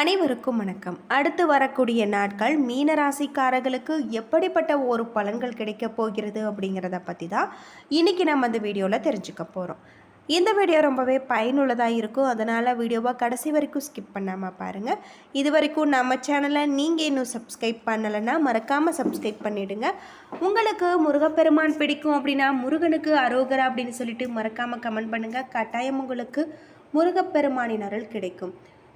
அனைவருக்கும் வணக்கம். அடுத்து வரக்கூடிய நாட்கள் மீனராசிக்காரர்களுக்கு எப்படிப்பட்ட ஒரு பலன்கள் கிடைக்க போகிறது அப்படிங்கிறத பற்றி தான் இன்றைக்கி நம்ம அந்த வீடியோவில் தெரிஞ்சுக்க போகிறோம் இந்த வீடியோ ரொம்பவே பயனுள்ளதாக இருக்கும். அதனால் வீடியோவை கடைசி வரைக்கும் ஸ்கிப் பண்ணாமல் பாருங்கள் இது வரைக்கும் நம்ம சேனலை நீங்கள் இன்னும் சப்ஸ்கிரைப் பண்ணலைன்னா மறக்காமல் சப்ஸ்கிரைப் பண்ணிவிடுங்க உங்களுக்கு முருகப்பெருமான் பிடிக்கும் அப்படின்னா முருகனுக்கு அரோகரா அப்படின்னு சொல்லிட்டு மறக்காமல் கமெண்ட் பண்ணுங்கள் கட்டாயம் உங்களுக்கு முருகப்பெருமானின் அருள் கிடைக்கும்.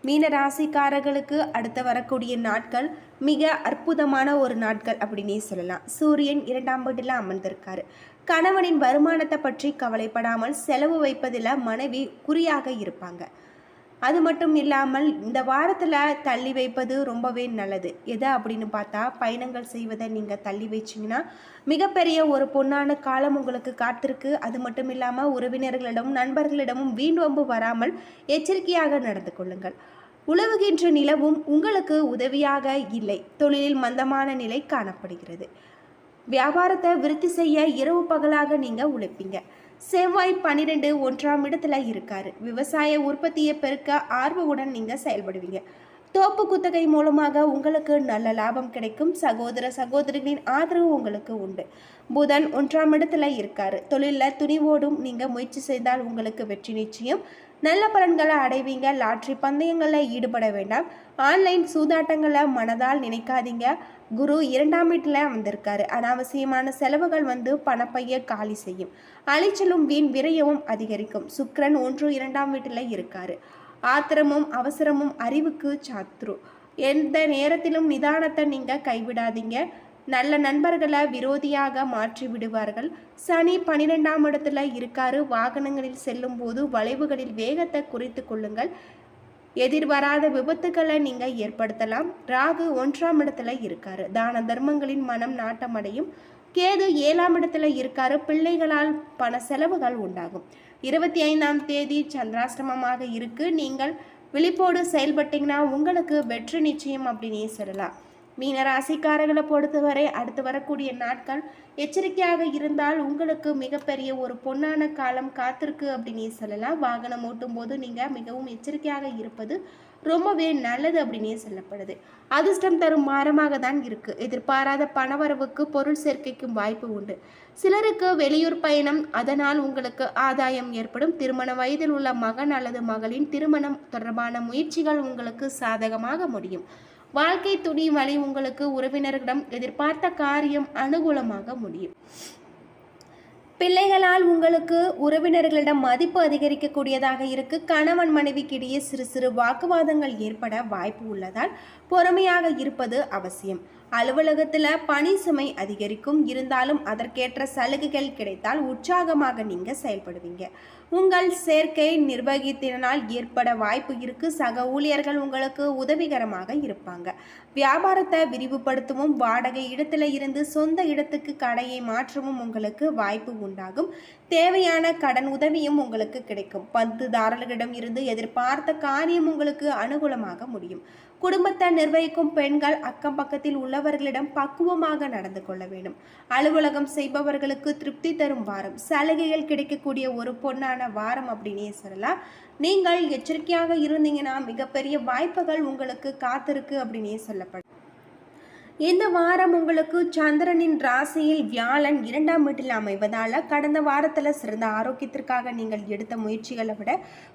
மீன ராசிக்காரர்களுக்கு அடுத்து வரக்கூடிய நாட்கள் மிக அற்புதமான ஒரு நாட்கள் அப்படின்னே சொல்லலாம். சூரியன் இரண்டாம் வீட்டில் அமர்ந்திருக்காரு. கணவனின் வருமானத்தை பற்றி கவலைப்படாமல் செலவு வைப்பதில் மனைவி குறியாக இருப்பாங்க. அது மட்டும் இல்லாமல் இந்த வாரத்தில் தள்ளி வைப்பது ரொம்பவே நல்லது. எது அப்படின்னு பார்த்தா பயணங்கள் செய்வதை நீங்கள் தள்ளி வச்சிங்கன்னா மிகப்பெரிய ஒரு பொன்னான காலம் உங்களுக்கு காத்திருக்கு. அது மட்டும் இல்லாமல் உறவினர்களிடமும் நண்பர்களிடமும் வீண்வம்பு வராமல் எச்சரிக்கையாக நடந்து கொள்ளுங்கள். உழவுகின்ற நிலவும் உங்களுக்கு உதவியாக இல்லை. தொழிலில் மந்தமான நிலை காணப்படுகிறது. வியாபாரத்தை விருத்தி செய்ய இரவு பகலாக நீங்கள் உழைப்பீங்க. செவ்வாய் பன்னிரெண்டு ஒன்றாம் இடத்துல இருக்காரு. விவசாய உற்பத்தியை பெருக்க ஆர்வமுடன் நீங்கள் செயல்படுவீங்க. தோப்பு குத்தகை மூலமாக உங்களுக்கு நல்ல லாபம் கிடைக்கும். சகோதர சகோதரிகளின் ஆதரவு உங்களுக்கு உண்டு. புதன் ஒன்றாம் இடத்துல இருக்காரு. தொழிலில் துணிவோடும் நீங்கள் முயற்சி செய்தால் உங்களுக்கு வெற்றி நிச்சயம். நல்ல பலன்களை அடைவீங்க. லாட்ரி பந்தயங்களில் ஈடுபட வேண்டாம். ஆன்லைன் சூதாட்டங்களை மனதால் நினைக்காதீங்க. குரு இரண்டாம் வீட்டில் வந்திருக்காரு. அனாவசியமான செலவுகள் வந்து பணப்பைய காலி செய்யும். அலைச்சலும் வீண் விரயமும் அதிகரிக்கும். சுக்கரன் ஒன்று இரண்டாம் வீட்டில் இருக்காரு. ஆத்திரமும் அவசரமும் அறிவுக்கு சாத்ரு. எந்த நேரத்திலும் நிதானத்தை நீங்கள் கைவிடாதீங்க. நல்ல நண்பர்களை விரோதியாக மாற்றி விடுவார்கள். சனி பனிரெண்டாம் இடத்துல இருக்காரு. வாகனங்களில் செல்லும் போது வளைவுகளில் வேகத்தை குறைத்து கொள்ளுங்கள். எதிர்வராத விபத்துக்களை நீங்கள் ஏற்படுத்தலாம். ராகு ஒன்றாம் இடத்துல இருக்காரு. தான தர்மங்களின் மனம் நாட்டமடையும். கேது ஏழாம் இடத்துல இருக்காரு. பிள்ளைகளால் பண செலவுகள் உண்டாகும். இருபத்தி ஐந்தாம் தேதி சந்திராஷ்டமமாக இருக்கு. நீங்கள் விழிப்போடு செயல்பட்டீங்கன்னா உங்களுக்கு வெற்றி நிச்சயம் அப்படின்னே சொல்லலாம். மீன ராசிக்காரர்களை பொறுத்தவரை அடுத்து வரக்கூடிய நாட்கள் எச்சரிக்கையாக இருந்தால் உங்களுக்கு மிகப்பெரிய ஒரு பொன்னான காலம் காத்திருக்கு அப்படின்னு சொல்லலாம். வாகனம் ஓட்டும் போது நீங்கள் மிகவும் எச்சரிக்கையாக இருப்பது ரொம்பவே நல்லது அப்படின்னே சொல்லப்படுது. அதிர்ஷ்டம் தரும் மாறமாக தான் இருக்குது எதிர்பாராத பணவரவுக்கு பொருள் சேர்க்கைக்கும் வாய்ப்பு உண்டு. சிலருக்கு வெளியூர் பயணம் அதனால் உங்களுக்கு ஆதாயம் ஏற்படும். திருமண வயதில் உள்ள மகன் அல்லது மகளின் திருமணம் தொடர்பான முயற்சிகள் உங்களுக்கு சாதகமாக முடியும். வாழ்க்கை துணி வழி உங்களுக்கு உறவினர்களிடம் எதிர்பார்த்த காரியம் அனுகூலமாக முடியும். பிள்ளைகளால் உங்களுக்கு உறவினர்களிடம் மதிப்பு அதிகரிக்கக்கூடியதாக இருக்கு. கணவன் மனைவிக்கிடையே சிறு சிறு வாக்குவாதங்கள் ஏற்பட வாய்ப்பு உள்ளதால் பொறுமையாக இருப்பது அவசியம். அலுவலகத்தில் பணி சுமை அதிகரிக்கும். இருந்தாலும் அதற்கேற்ற சலுகைகள் கிடைத்தால் உற்சாகமாக நீங்கள் செயல்படுவீங்க. உங்கள் சேர்க்கை நிர்வகித்தினால் ஏற்பட வாய்ப்பு இருக்கு. சக ஊழியர்கள் உங்களுக்கு உதவிகரமாக இருப்பாங்க. வியாபாரத்தை விரிவுபடுத்தவும் வாடகை இடத்துல இருந்து சொந்த இடத்துக்கு கடையை மாற்றவும் உங்களுக்கு வாய்ப்பு உண்டாகும். தேவையான கடன் உதவியும் உங்களுக்கு கிடைக்கும். பந்துதாரர்களிடம் இருந்து எதிர்பார்த்த காரியம் உங்களுக்கு அனுகூலமாக முடியும். குடும்பத்தை நிர்வகிக்கும் பெண்கள் அக்கம் பக்கத்தில் உள்ளவர்களிடம் பக்குவமாக நடந்து கொள்ள வேண்டும். அலுவலகம் செய்பவர்களுக்கு திருப்தி தரும் வாரம். சலுகைகள் கிடைக்கக்கூடிய ஒரு பொன்னான வாரம் அப்படின்னே சொல்லலாம். நீங்கள் எச்சரிக்கையாக இருந்தீங்கன்னா மிகப்பெரிய வாய்ப்புகள் உங்களுக்கு காத்திருக்கு அப்படின்னே சொல்லப்படும். இந்த வாரம் உங்களுக்கு சந்திரனின் ராசியில் வியாழன் இரண்டாம் வீட்டில் அமைவதால் கடந்த வாரத்தில் சிறந்த ஆரோக்கியத்திற்காக நீங்கள் எடுத்த முயற்சிகளை விட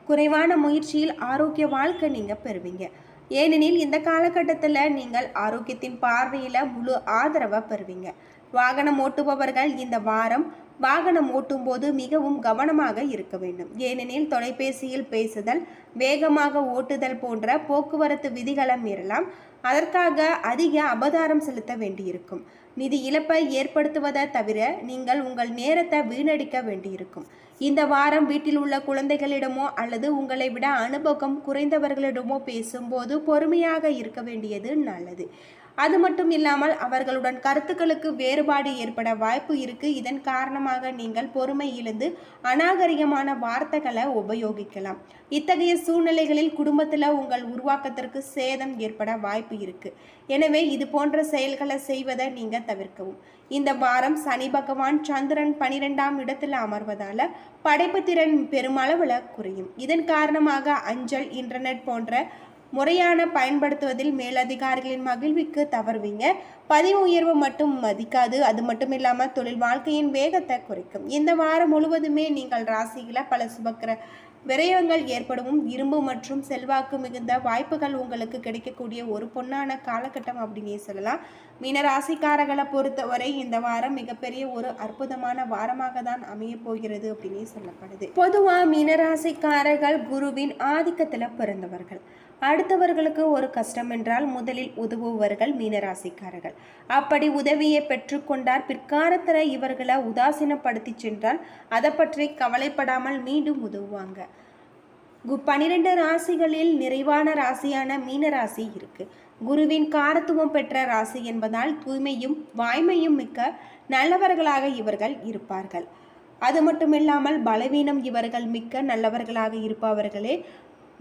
குறைவான முயற்சியில் ஆரோக்கிய வாழ்க்கை நீங்கள் பெறுவீங்க. ஏனெனில் இந்த காலகட்டத்தில் நீங்கள் ஆரோக்கியத்தின் பார்வையில் முழு ஆதரவை பெறுவீங்க. வாகனம் ஓட்டுபவர்கள் இந்த வாரம் வாகனம் ஓட்டும்போது மிகவும் கவனமாக இருக்க வேண்டும். ஏனெனில் தொலைபேசியில் பேசுதல் வேகமாக ஓட்டுதல் போன்ற போக்குவரத்து விதிகளை மீறலாம். அதற்காக அதிக அபதாரம் செலுத்த வேண்டியிருக்கும். நிதி இழப்பை ஏற்படுத்துவதை தவிர நீங்கள் உங்கள் நேரத்தை வீணடிக்க வேண்டியிருக்கும். இந்த வாரம் வீட்டில் உள்ள குழந்தைகளிடமோ அல்லது உங்களை விட அனுபவம் குறைந்தவர்களிடமோ பேசும்போது பொறுமையாக இருக்க வேண்டியது நல்லது. அது மட்டும் இல்லாமல் அவர்களுடன் கருத்துக்களுக்கு வேறுபாடு ஏற்பட வாய்ப்பு இருக்கு. இதன் காரணமாக நீங்கள் பொறுமை இழந்து அநாகரிகமான வார்த்தைகளை உபயோகிக்கலாம். இத்தகைய சூழ்நிலைகளில் குடும்பத்தில் உங்கள் உருவாக்கத்திற்கு சேதம் ஏற்பட வாய்ப்பு இருக்கு. எனவே இது போன்ற செயல்களை செய்வதை நீங்கள் தவிர்க்கவும். இந்த வாரம் சனி பகவான் சந்திரன் பனிரெண்டாம் இடத்தில் அமர்வதால படைப்பு திறன் பெருமளவில் குறையும். இதன் காரணமாக அஞ்சல் இன்டர்நெட் போன்ற முறையான பயன்படுத்துவதில் மேலதிகாரிகளின் மகிழ்விக்கு தவறுவீங்க. பதிவு உயர்வு மட்டும் மதிக்காது. அது மட்டும் இல்லாமல் தொழில் வாழ்க்கையின் வேகத்தை குறைக்கும். இந்த வாரம் முழுவதுமே நீங்கள் ராசியில் பல சுபக்கிர விரயங்கள் ஏற்படவும் இரும்பு மற்றும் செல்வாக்கு மிகுந்த வாய்ப்புகள் உங்களுக்கு கிடைக்கக்கூடிய ஒரு பொன்னான காலகட்டம் அப்படின்னே சொல்லலாம். மீன ராசிக்காரர்களை பொறுத்தவரை இந்த வாரம் மிகப்பெரிய ஒரு அற்புதமான வாரமாக தான் அமைய போகிறது அப்படின்னே சொல்லப்படுது. பொதுவாக மீனராசிக்காரர்கள் குருவின் ஆதிக்கத்தில் பிறந்தவர்கள். அடுத்தவர்களுக்கு ஒரு கஷ்டம் என்றால் முதலில் உதவுபவர்கள் மீனராசிக்காரர்கள். அப்படி உதவியை பெற்றுக்கொண்டார். பிற்காலத்தில் இவர்களை உதாசீனப்படுத்தி சென்றால் அதை பற்றி கவலைப்படாமல் மீண்டும் உதவுவாங்க. கு பனிரெண்டு ராசிகளில் நிறைவான ராசியான மீன ராசி இருக்கு. குருவின் காரத்துவம் பெற்ற ராசி என்பதால் தூய்மையும் வாய்மையும் மிக்க நல்லவர்களாக இவர்கள் இருப்பார்கள். அது மட்டுமில்லாமல் பலவீனம் இவர்கள் மிக்க நல்லவர்களாக இருப்பவர்களே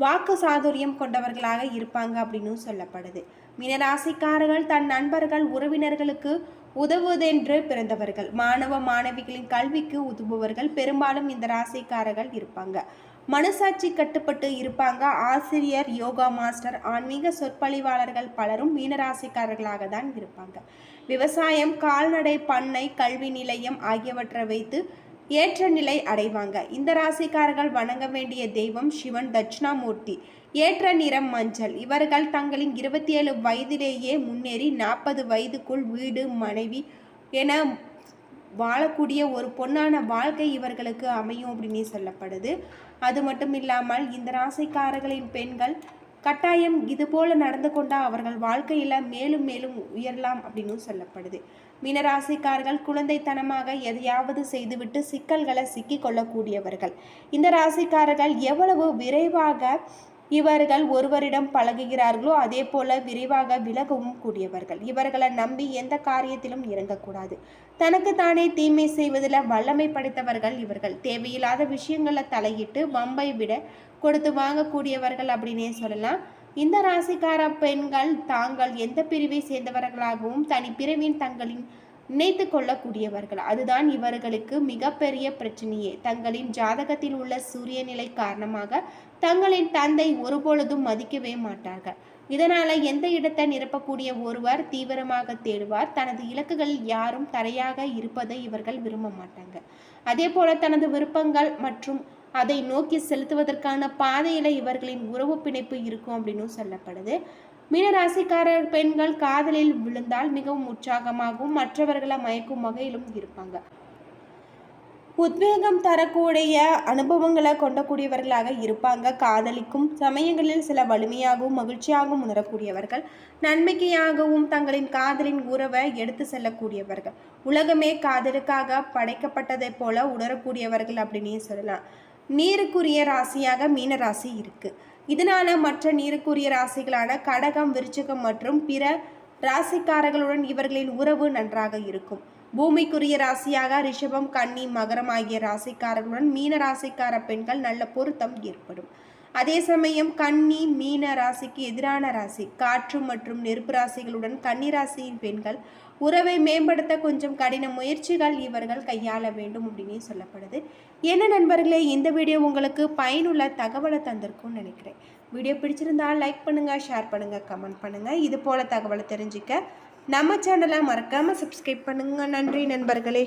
வாக்கு சாதுரியம் கொண்டவர்களாக இருப்பாங்க அப்படின்னு சொல்லப்படுது. மீனராசிக்காரர்கள் தன் நண்பர்கள் உறவினர்களுக்கு உதவுவதென்று பிறந்தவர்கள். மாணவ மாணவிகளின் கல்விக்கு உதவுபவர்கள். பெரும்பாலும் இந்த ராசிக்காரர்கள் இருப்பாங்க. மனசாட்சி கட்டுப்பட்டு இருப்பாங்க. ஆசிரியர் யோகா மாஸ்டர் ஆன்மீக சொற்பொழிவாளர்கள் பலரும் மீனராசிக்காரர்களாக தான் இருப்பாங்க. விவசாயம் கால்நடை பண்ணை கல்வி நிலையம் ஆகியவற்றை வைத்து ஏற்ற நிலை அடைவாங்க. இந்த ராசிக்காரர்கள் வணங்க வேண்டிய தெய்வம் சிவன் தட்சிணாமூர்த்தி. ஏற்ற நிறம் மஞ்சள். இவர்கள் தங்களின் இருபத்தி ஏழு வயதிலேயே முன்னேறி நாற்பது வயதுக்குள் வீடு மனைவி என வாழக்கூடிய ஒரு பொன்னான வாழ்க்கை இவர்களுக்கு அமையும் அப்படின்னு சொல்லப்படுது. அது மட்டும் இல்லாமல் இந்த ராசிக்காரர்களின் பெண்கள் கட்டாயம் இது போல நடந்து கொண்டால் அவர்கள் வாழ்க்கையில் மேலும் மேலும் உயரலாம் அப்படின்னு சொல்லப்படுது. மீனராசிக்காரர்கள் குழந்தைத்தனமாக எதையாவது செய்துவிட்டு சிக்கல்களை சிக்கி கொள்ளக்கூடியவர்கள். இந்த ராசிக்காரர்கள் எவ்வளவு விரைவாக இவர்கள் ஒருவரிடம் பழகுகிறார்களோ அதே போல விரைவாக விலகவும் கூடியவர்கள். இவர்களை நம்பி எந்த காரியத்திலும் இறங்கக்கூடாது. தனக்கு தானே தீமை செய்வதில் வல்லமை படைத்தவர்கள் இவர்கள். தேவையில்லாத விஷயங்களை தலையிட்டு வம்பை விட கொடுத்து வாங்கக்கூடியவர்கள் அப்படின்னே சொல்லலாம். இந்த ராசிக்கார பெண்கள் தாங்கள் எந்த பிரிவை சேர்ந்தவர்களாகவும் தனி பிரிவின் தங்களின் நினைத்து கொள்ளக்கூடியவர்கள். அதுதான் இவர்களுக்கு மிகப்பெரிய பிரச்சனையே. தங்களின் ஜாதகத்தில் உள்ள சூரிய நிலை காரணமாக தங்களின் தந்தை ஒருபொழுதும் மதிக்கவே மாட்டார்கள். இதனால எந்த இடத்தை நிரப்பக்கூடிய ஒருவர் தீவிரமாக தேடுவார். தனது இலக்குகளில் யாரும் தரையாக இருப்பதை இவர்கள் விரும்ப மாட்டாங்க. அதே போல தனது விருப்பங்கள் மற்றும் அதை நோக்கி செலுத்துவதற்கான பாதையில இவர்களின் உறவு பிணைப்பு இருக்கும் அப்படின்னு சொல்லப்படுது. மீனராசிக்காரர் பெண்கள் காதலில் விழுந்தால் மிகவும் உற்சாகமாகவும் மற்றவர்களை மயக்கும் வகையிலும் இருப்பாங்க. உத்வேகம் தரக்கூடிய அனுபவங்களை கொண்டக்கூடியவர்களாக இருப்பாங்க. காதலிக்கும் சமயங்களில் சில வலிமையாகவும் மகிழ்ச்சியாகவும் உணரக்கூடியவர்கள் நன்மைக்கையாகவும் தங்களின் காதலின் உறவை எடுத்து செல்லக்கூடியவர்கள். உலகமே காதலுக்காக படைக்கப்பட்டதைப் போல உணரக்கூடியவர்கள் அப்படின்னே சொல்லலாம். நீருக்குரிய ராசியாக மீன ராசி இருக்குது இதனால மற்ற நீருக்குரிய ராசிகளான கடகம் விருச்சகம் மற்றும் பிற ராசிக்காரர்களுடன் இவர்களின் உறவு நன்றாக இருக்கும். பூமிக்குரிய ராசியாக ரிஷபம் கன்னி மகரம் ஆகிய ராசிக்காரர்களுடன் மீன ராசிக்கார பெண்கள் நல்ல பொருத்தம் ஏற்படும். அதே சமயம் கன்னி மீன ராசிக்கு எதிரான ராசி காற்று மற்றும் நெருப்பு ராசிகளுடன் கன்னி ராசியின் பெண்கள் உறவை மேம்படுத்த கொஞ்சம் கடின முயற்சிகள் இவர்கள் கையாள வேண்டும் அப்படின்னே சொல்லப்படுது. என்ன நண்பர்களே இந்த வீடியோ உங்களுக்கு பயனுள்ள தகவலை தந்திருக்கும்னு நினைக்கிறேன். வீடியோ பிடிச்சிருந்தா லைக் பண்ணுங்கள் ஷேர் பண்ணுங்கள் கமெண்ட் பண்ணுங்கள் இது போல் தகவலை தெரிஞ்சுக்க நம்ம சேனலை மறக்காமல் சப்ஸ்கிரைப் பண்ணுங்கள் நன்றி நண்பர்களே.